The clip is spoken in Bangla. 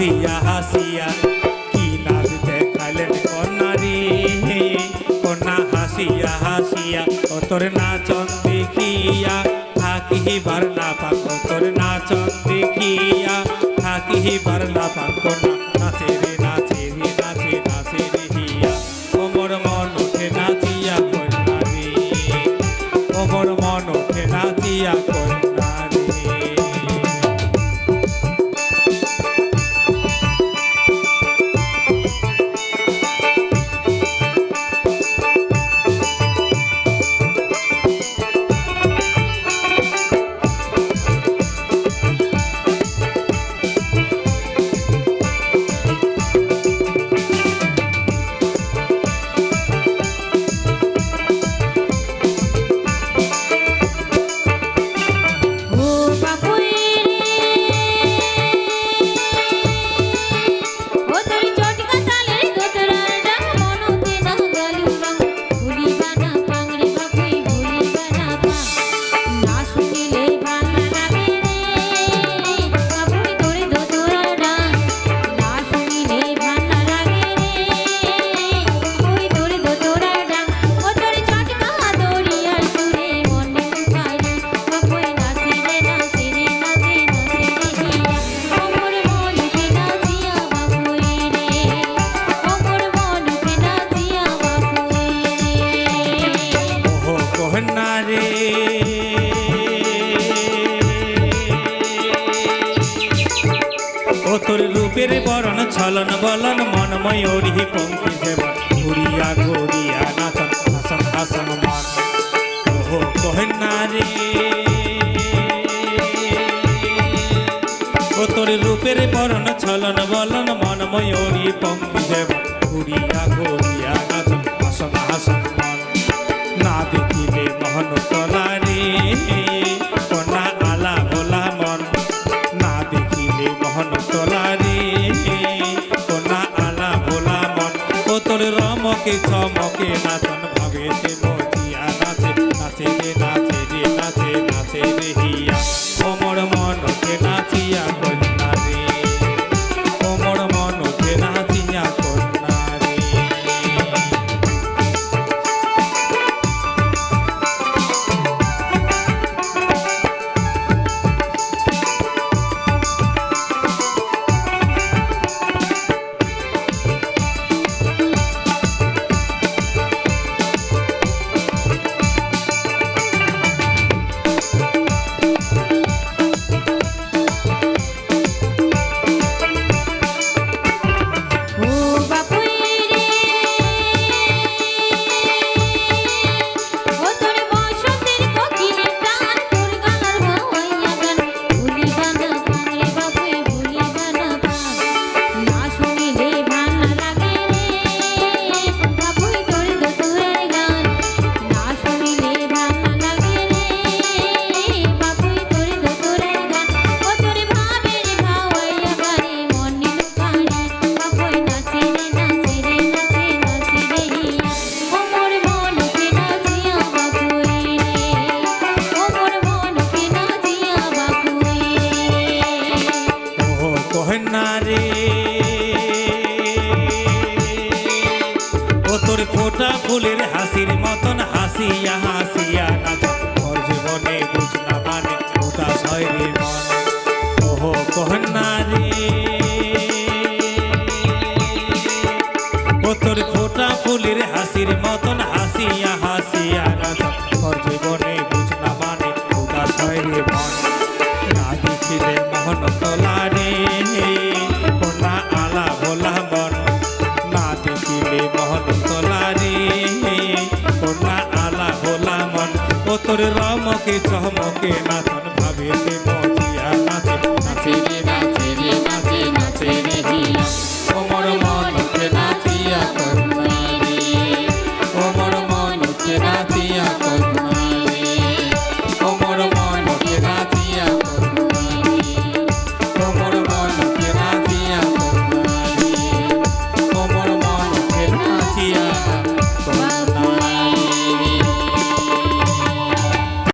হাসিয়া হাসিয়া, কি নাচ দেখালেন কন্যারে? কন্যা হাসিয়া হাসিয়া, ও তোর নাচন দেখিয়া, থাকিবার না পাক তোর নাচন দেখিয়া, থাকিবার না পাক কন্যা রে। ও তোর রূপের বরণ, ছলন, বলন মন ময়ূরী পঙ্কি দেবন ঘুরিয়া ঘুরিয়া নাচন, হাসন হাসন, মন। ওহো কহনা রে। ও তোর রূপের বরণ, ছলন, বলন মন ময়ূরী পঙ্কি দেবন ঘুরিয়া ঘুরিয়া নাচন, হাসন হাসন না দেখিলে মোহন তলারে কন্যা আলা ভোলা মন, না দেখিলে মোহন তলারে কন্যা আলা ভোলা মন, ও তোর রমকে চমকে নাচন, ভাবে সে মজিয়া নাচে নাচে রে নাচে রে, নাচে নাচে রে হিয়া। কহনা রে ও তোর ফোটা ফুলের হাসির মতন হাসিয়া হাসিয়া নাচ ওর জীবনে মানে হয় রে মন। ও কহনা রে ও তোর ফোটা ফুলের হাসির মতন হাসিয়া তোর রামকে চমকে নাথন ভাবে মজিয়া নাচে নাচে